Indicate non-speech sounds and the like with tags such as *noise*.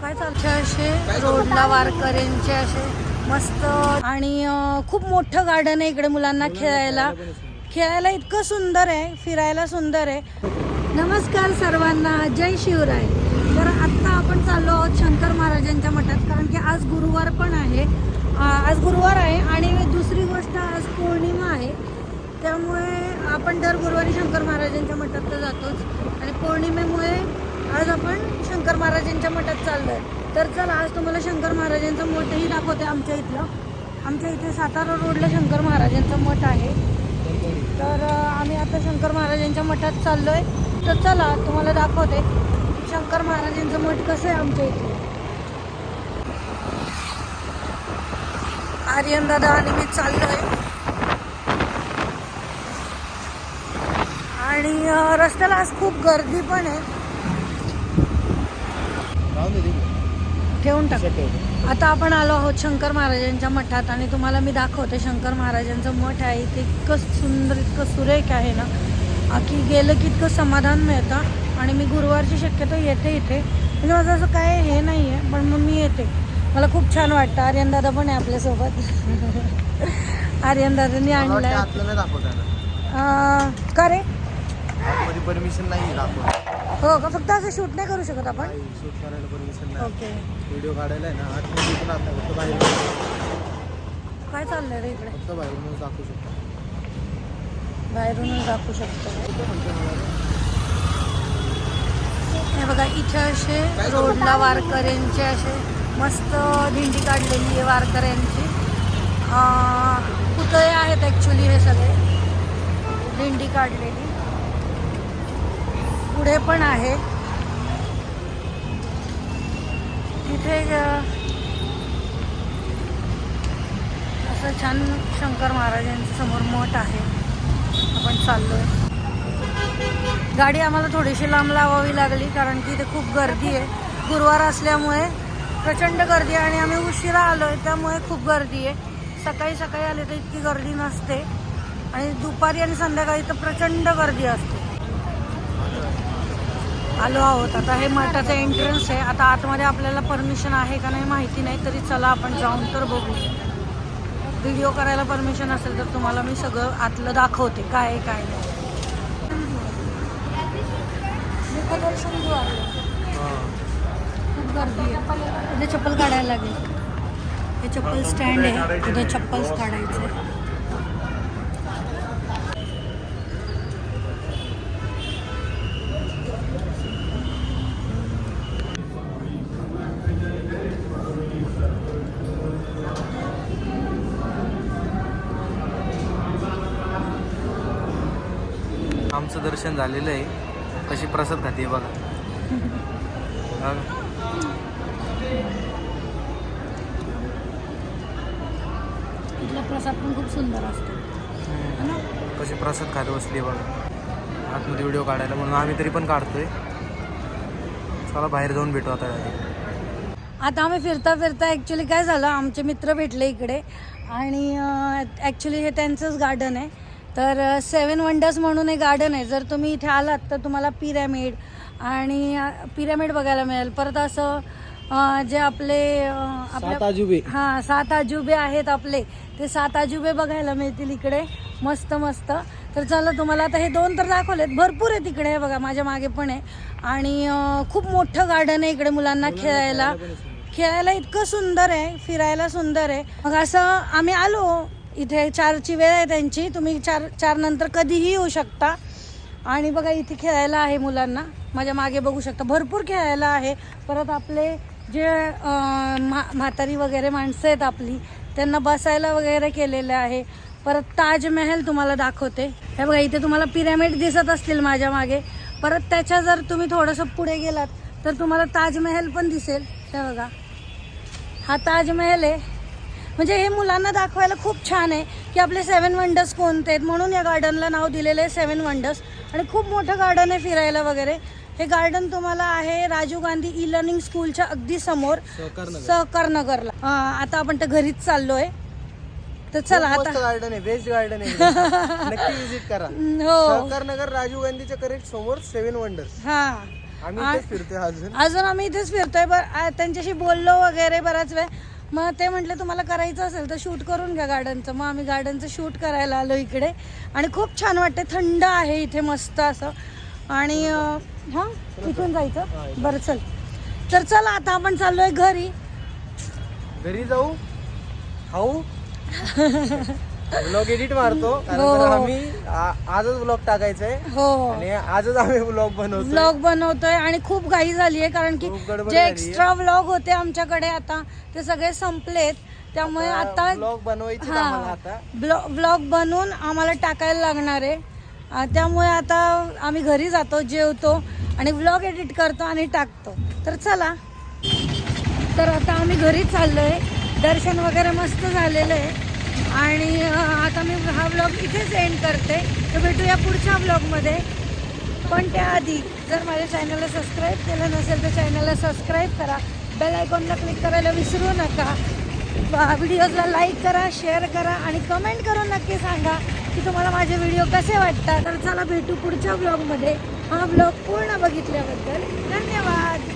काय चालते असे रोडला वारकऱ्यांचे असे मस्त आणि खूप मोठं गार्डन आहे इकडे मुलांना खेळायला. खेळायला इतकं सुंदर आहे फिरायला सुंदर आहे. नमस्कार सर्वांना जय शिवराय. तर आत्ता आपण चाललो आहोत शंकर महाराजांच्या मठात कारण की आज गुरुवार पण आहे. आज गुरुवार आहे आणि दुसरी गोष्ट आज पौर्णिमा आहे. त्यामुळे आपण दर गुरुवारी शंकर महाराजांच्या मठात तर जातोच. आणि पौर्णिमेमुळे आज आपण शंकर महाराजांच्या मठात चाललो आहे तर चला आज तुम्हाला शंकर महाराजांचं मठही दाखवते आमच्या इथलं. आमच्या इथे सातारा रोडला शंकर महाराजांचं मठ आहे. तर आम्ही आता शंकर महाराजांच्या मठात चाललो आहे तर चला तुम्हाला दाखवते शंकर महाराजांचं मठ कसं आहे आमच्या इथे. आर्यन दादा आणि मी चाललो आहे आणि रस्त्याला आज खूप गर्दी पण आहे. ठेवून टाक. आता आपण आलो आहोत शंकर महाराजांच्या मठात आणि तुम्हाला मी दाखवते शंकर महाराजांचं मठ आहे. ते इतकं सुंदर इतकं सुरेख आहे ना. की गेलं की इतकं समाधान मिळतं. आणि मी गुरुवारची शक्यतो येते इथे. म्हणजे माझं असं काय हे नाही आहे पण मग मी येते. मला खूप छान वाटतं. आर्यन दादा पण आहे आपल्यासोबत. आर्यन दादांनी आणलं का रे? आतमध्ये परमिशन नाही दाखवत हो का? फक्त असं शूट नाही करू शकत आपण? काही शूट करायला परमिशन नाही. ओके. व्हिडिओ काढायला आहे ना आतमध्ये पण आता फक्त बाहेर काय चाललंय रे इकडे? फक्त बाहेरून दाखवू शकतो. बाहेरूनच दाखवू शकतो. हे बघा इथे असे रोडला वारकऱ्यांचे असे मस्त दिंडी काढलेली आहे वारकऱ्यांची. अं, पुतळे आहेत ॲक्च्युली हे सगळे. दिंडी काढलेली. पुढे पण आहे. तिथे असं छान शंकर महाराजांचं समोर मठ आहे. आपण चाललोय. गाडी आम्हाला थोडीशी लांब लावावी लागली कारण की इथे खूप गर्दी आहे. गुरुवार असल्यामुळे प्रचंड गर्दी आहे आणि आम्ही उशिरा आलोय त्यामुळे खूप गर्दी आहे. सकाळी सकाळी आले तर इतकी गर्दी नसते. आणि दुपारी आणि संध्याकाळी तर प्रचंड गर्दी असते. आलो आहोत. आता हे मठाचं एंट्रन्स आहे. आता आतमध्ये आपल्याला परमिशन आहे का नाही माहिती नाही. तरी चला आपण जाऊन तर बघू. व्हिडिओ करायला परमिशन असेल तर तुम्हाला मी सगळं आतलं दाखवते. काय आहे काय नाही. खूप गर्दी आहे. चप्पल काढायला लागेल. हे चप्पल स्टँड आहे. तिथे चप्पल्स काढायचं आमचं दर्शन झालेलं आहे. कशी प्रसाद खाते बघा. इथला प्रसाद पण खूप सुंदर असतो. ना? कशी प्रसाद खात बसली बघा. आतमध्ये व्हिडिओ काढायला म्हणून आम्ही तरी पण काढतोय. चला बाहेर जाऊन भेटू आता. आता आम्ही फिरता फिरता ॲक्च्युली काय झालं आमचे मित्र भेटले इकडे. आणि ॲक्च्युली हे त्यांचंच गार्डन आहे. तर सेवन वंडर्स म्हणून एक गार्डन आहे. जर तुम्ही इथे आलात तर तुम्हाला पिरॅमिड आणि पिरॅमिड बघायला मिळेल. परत असं जे आपले आजुबे. हां सात अजुबे आहेत आपले. ते सात अजुबे बघायला मिळतील इकडे. मस्त मस्त. तर चला तुम्हाला आता हे दोन तर दाखवलेत. भरपूर आहे तिकडे हे बघा माझ्या मागे पण आहे. आणि खूप मोठं गार्डन आहे इकडे मुलांना खेळायला. खेळायला इतकं सुंदर आहे. फिरायला सुंदर आहे. मग असं आम्ही आलो. इथे चारची वेळ आहे त्यांची. तुम्ही चार चार नंतर कधीही येऊ शकता. आणि बघा इथे खेळायला आहे मुलांना. माझ्या मागे बघू शकता. भरपूर खेळायला आहे. परत आपले जे म्हा म्हातारी वगैरे माणसं आहेत आपली त्यांना बसायला वगैरे केलेलं आहे. परत ताजमहल तुम्हाला दाखवते. हे बघा इथे तुम्हाला पिरॅमिड दिसत असतील माझ्या मागे. परत त्याच्या जर तुम्ही थोडंसं पुढे गेलात तर तुम्हाला ताजमहल पण दिसेल. हे बघा. हा ताजमहल आहे. म्हणजे हे मुलांना दाखवायला खूप छान आहे की आपले सेवन वंडर्स कोणते आहेत म्हणून या गार्डनला नाव दिलेलं आहे सेवन वंडर्स आणि खूप मोठं गार्डन आहे फिरायला वगैरे. हे गार्डन तुम्हाला आहे राजीव गांधी ई लर्निंग स्कूलच्या अगदी समोर सहकारनगर. सहकार नगरला अं, आता आपण तर घरीच चाललोय. तर चला आता. गार्डन आहे बेस्ट गार्डन आहे. नक्की विजिट करा. *laughs* हो. सहकार नगर राजीव गांधीच्या करेक्ट समोर सेव्हन वंडर्स हा. आम्ही इथेच फिरतोय अजून. अजून आम्ही इथेच फिरतोय बर आ, त्यांच्याशी बोललो वगैरे बराच वेळ. मग ते म्हटले तुम्हाला करायचं असेल तर शूट करून घ्या गार्डनचं. मग आम्ही गार्डनचं शूट करायला आलो इकडे. आणि खूप छान वाटते थंड आहे इथे मस्त असं. आणि हां इथून जायचं. बरं चल. तर चला आता आपण चाललोय घरी. घरी जाऊ? खाऊ? *laughs* ब्लॉग एडिट मारतो कारण हो. तर आम्ही आ- आजच ब्लॉग टाकायचंय. हो. आणि आजच आम्ही ब्लॉग बनवतो व्लॉग बनवतोय आणि खूप घाई झाली आहे कारण की खूप गडबड जे झालीये. एक्स्ट्रा व्लॉग होते आमच्याकडे आता ते सगळे संपलेत. त्यामुळे आता ब्लॉग बनवायचे आम्हाला आता. ब्लॉ- ब्लॉग बनवून आम्हाला टाकायला लागणार आहे. त्यामुळे आता आम्ही घरी जातो जेवतो आणि ब्लॉग एडिट करतो आणि टाकतो. तर चला. तर आता आम्ही घरी चाललो आहे दर्शन वगैरे मस्त झालेलं आहे. आणि आता मी हा ब्लॉग इथेच एंड करते. तर भेटूया पुढच्या ब्लॉगमध्ये पण त्याआधी जर माझ्या चॅनलला सबस्क्राईब केलं नसेल तर चॅनलला सबस्क्राईब करा. बेल आयकॉनला क्लिक करायला विसरू नका. व्हिडिओजला लाईक करा शेअर करा आणि कमेंट करून नक्की सांगा की तुम्हाला माझे व्हिडिओ कसे वाटतात. तर चला भेटू पुढच्या ब्लॉगमध्ये हा ब्लॉग पूर्ण बघितल्याबद्दल धन्यवाद.